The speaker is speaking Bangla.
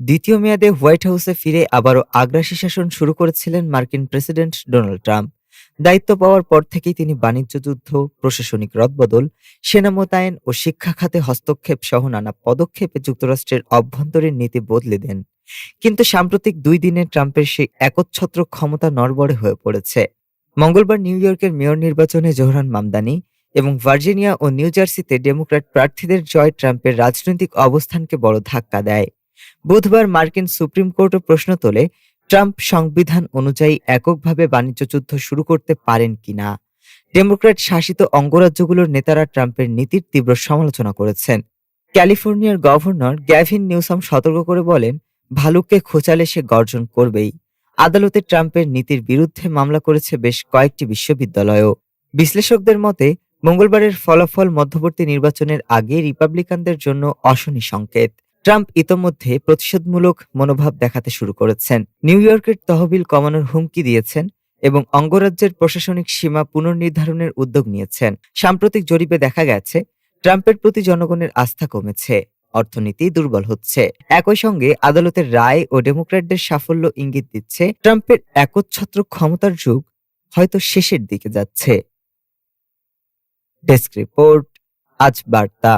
দ্বিতীয় মেয়াদে হোয়াইট হাউসে ফিরে আবারও আগ্রাসী শাসন শুরু করেছিলেন মার্কিন প্রেসিডেন্ট ডোনাল্ড ট্রাম্প। দায়িত্ব পাওয়ার পর থেকেই তিনি বাণিজ্য যুদ্ধ, প্রশাসনিক রদবদল, সেনা মোতায়েন ও শিক্ষা খাতে হস্তক্ষেপ সহ নানা পদক্ষেপে যুক্তরাষ্ট্রের অভ্যন্তরীণ নীতি বদলে দেন। কিন্তু সাম্প্রতিক দুই দিনে ট্রাম্পের সেই একচ্ছত্র ক্ষমতা নড়বড়ে হয়ে পড়েছে। মঙ্গলবার নিউ ইয়র্কের মেয়র নির্বাচনে জোহরান মামদানি এবং ভার্জিনিয়া ও নিউ জার্সিতে ডেমোক্র্যাট প্রার্থীদের জয় ট্রাম্পের রাজনৈতিক অবস্থানকে বড় ধাক্কা দেয়। বুধবার মার্কিন সুপ্রিম কোর্টও প্রশ্ন তোলে, ট্রাম্প সংবিধান অনুযায়ী এককভাবে বাণিজ্য যুদ্ধ শুরু করতে পারেন কিনা? ডেমোক্র্যাট শাসিত অঙ্গরাজ্যগুলোর নেতারা ট্রাম্পের নীতির তীব্র সমালোচনা করেছেন। ক্যালিফোর্নিয়ার গভর্নর গ্যাভিন নিউসাম সতর্ক করে বলেন, ভালুককে খোঁচালে সে গর্জন করবেই। আদালতে ট্রাম্পের নীতির বিরুদ্ধে মামলা করেছে বেশ কয়েকটি বিশ্ববিদ্যালয়ও। বিশ্লেষকদের মতে, মঙ্গলবারের ফলাফল মধ্যবর্তী নির্বাচনের আগে রিপাবলিকানদের জন্য অশনি সংকেত। ট্রাম্প ইতোমধ্যে প্রতিশোধমূলক মনোভাব দেখাতে শুরু করেছেন। নিউ ইয়র্কের তহবিল কমানোর হুমকি দিয়েছেন এবং অঙ্গরাজ্যের প্রশাসনিক সীমা পুনর্নির্ধারণের উদ্যোগ নিয়েছেন। সাম্প্রতিক জরিপে দেখা গেছে, ট্রাম্পের প্রতি জনগণের আস্থা কমেছে, অর্থনীতি দুর্বল হচ্ছে। একই সঙ্গে আদালতের রায় ও ডেমোক্র্যাটদের সাফল্য ইঙ্গিত দিচ্ছে, ট্রাম্পের একচ্ছত্র ক্ষমতার যুগ হয়তো শেষের দিকে যাচ্ছে। ডেস্ক রিপোর্ট, আজ বার্তা।